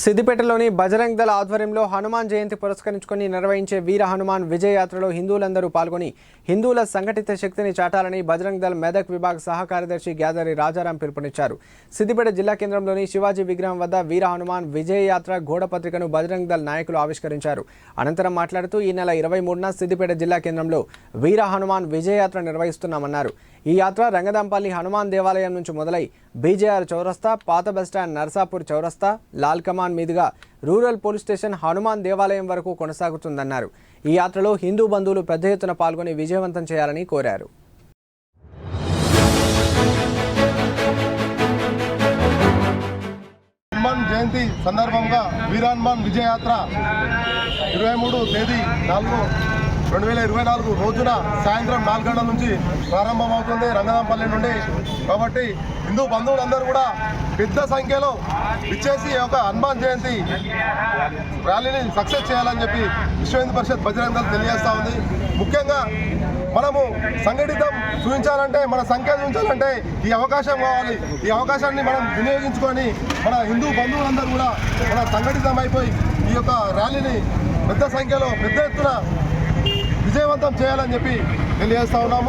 సిద్దిపేటలోని బజరంగ్ దళ ఆధ్వర్యంలో హనుమాన్ జయంతి పురస్కరించుకొని నిర్వహించే వీర హనుమాన్ విజయ యాత్రలో హిందువులందరూ పాల్గొని హిందువుల సంఘటిత శక్తిని చాటాలని బజరంగ్ దళ్ మెదక్ విభాగ్ సహ కార్యదర్శి గ్యాదరి రాజారాం పిలుపునిచ్చారు. సిద్దిపేట జిల్లా కేంద్రంలోని శివాజీ విగ్రహం వద్ద వీర హనుమాన్ విజయ యాత్ర బజరంగ్ దళ్ నాయకులు ఆవిష్కరించారు. అనంతరం మాట్లాడుతూ ఈ నెల ఇరవై మూడున సిద్దిపేట జిల్లా కేంద్రంలో వీర హనుమాన్ విజయ యాత్ర నిర్వహిస్తున్నామన్నారు. ఈ యాత్ర రంగదంపల్లి హనుమాన్ దేవాలయం నుంచి మొదలై బీజేఆర్ చౌరస్తా పాత బస్టాండ్ నర్సాపూర్ చౌరస్తా లాల్ కమాన్ మీదుగా రూరల్ పోలీస్ స్టేషన్ హనుమాన్ దేవాలయం వరకు కొనసాగుతుందన్నారు. ఈ యాత్రలో హిందూ బంధువులు పెద్ద ఎత్తున పాల్గొని విజయవంతం చేయాలని కోరారు. హనుమాన్ జయంతి సందర్భంగా వీరాన్మాన్ విజయయాత్ర ఇరవై మూడు తేదీ నాలుగు రెండు వేల ఇరవై నాలుగు రోజున సాయంత్రం నాలుగు గంటల నుంచి ప్రారంభమవుతుంది రంగనాంపల్లి నుండి. కాబట్టి హిందూ బంధువులందరూ కూడా పెద్ద సంఖ్యలో ఇచ్చేసి ఒక హనుమాన్ జయంతి ర్యాలీని సక్సెస్ చేయాలని చెప్పి విశ్వ హిందూ పరిషత్ బజరంగ తెలియజేస్తా ఉంది. ముఖ్యంగా మనము సంఘటితం చూపించాలంటే మన సంఖ్య చూపించాలంటే ఈ అవకాశం కావాలి. ఈ అవకాశాన్ని మనం వినియోగించుకొని మన హిందూ బంధువులందరూ కూడా మన సంఘటితం అయిపోయి ఈ యొక్క ర్యాలీని పెద్ద సంఖ్యలో పెద్ద ఎత్తున విజయవంతం చేయాలని చెప్పి తెలియజేస్తా ఉన్నాము.